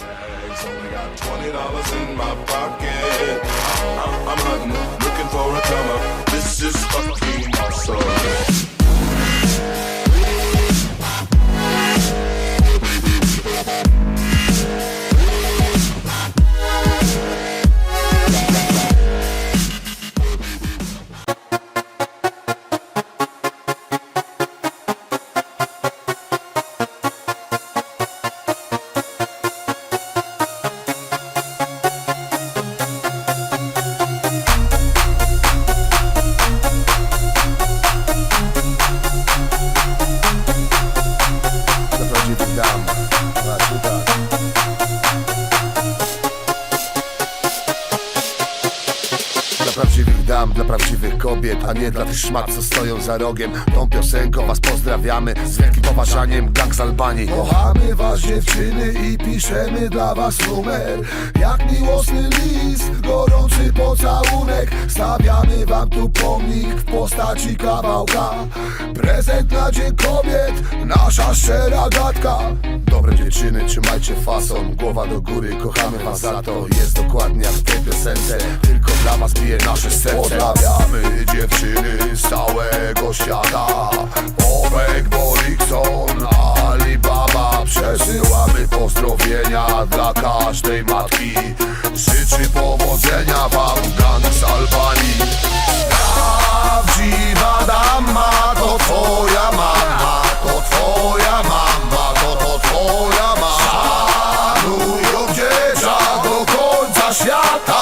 bags, only got twenty dollars in my pocket. I'm, I'm hunting, looking for a come. This is fucking prawdziwych dam, dla prawdziwych kobiet A nie dla tych szmat, co stoją za rogiem. Tą piosenką was pozdrawiamy Z wielkim poważaniem, gang z Albanii. Kochamy was dziewczyny i piszemy dla was numer. Jak miłosny list, gorący pocałunek Stawiamy wam tu pomnik w postaci kawałka. Prezent na dzień kobiet, nasza szczera gadka. Dobre dziewczyny, trzymajcie fason. Głowa do góry, kochamy was za to. Jest dokładnie jak w tej piosence. Tylko dla was bije nasze serce. Pozdrawiamy dziewczyny z całego świata. Owek, Borikson, Alibaba. Przesyłamy pozdrowienia dla każdej matki. Życzy powodzenia свята.